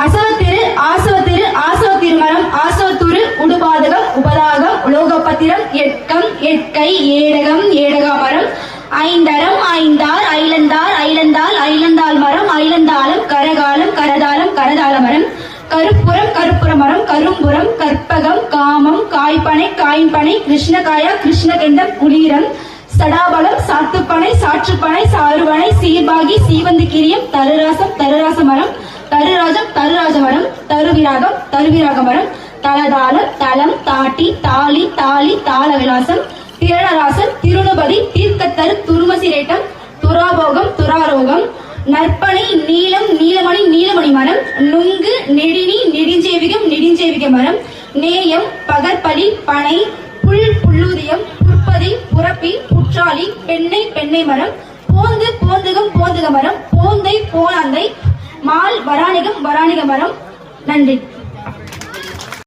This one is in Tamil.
அசவத்திரு ஆசவத்திரு ஆசவத்திருமரம் ஆசவத்துரு உடுபாதகம் உபதாகம் உலோகபத்திரம் எட்கம் எட்கை ஏடகம் ஏடகாமரம் ஐந்தரம் ஐந்தார் ஐலந்தார் ஐலந்தால் ஐலந்தால் மரம் ஐலந்தாளம் கரகாலம் கரதாளம் கரதால மரம் கருப்புறம் கருப்புற மரம் கரும்புரம் கற்பகம் காமம் காய்ப்பனை காய்பனை கிருஷ்ணகாயா கிருஷ்ணகெண்டம் குளிரம் சடாபலம் சாத்துப்பனை சாற்றுப்பனை சாறுவனை சீர்பாகி சீவந்தி கிரியம் தருராசம் தருராச மரம் தருராஜம் தருராஜவரம் தருவிராகம் தருவிராகவரம் தலதாளம் தலம் தாட்டி தாலி தாலி தாள விலாசம் திரணராசன் திருணுபதி தீர்க்கத்தரு துருமசிரேட்டம் துராபோகம் துராரோகம். நற்பனை நீலம் நீலமணி நீலமணி மரம். நுங்கு நெடினி நெடுஞ்சேவிகம் நெடுஞ்சேவிக மரம். நேயம் பகற்பலி பனை புல் புல்லூதியம் புற்பதி புறப்பி புற்றாலி பெண்ணை பெண்ணை மரம். போந்து போந்துகம் போந்துக மரம். போந்தை போலாந்தை மால் வராணிகம் வராணிக மரம். நன்றி.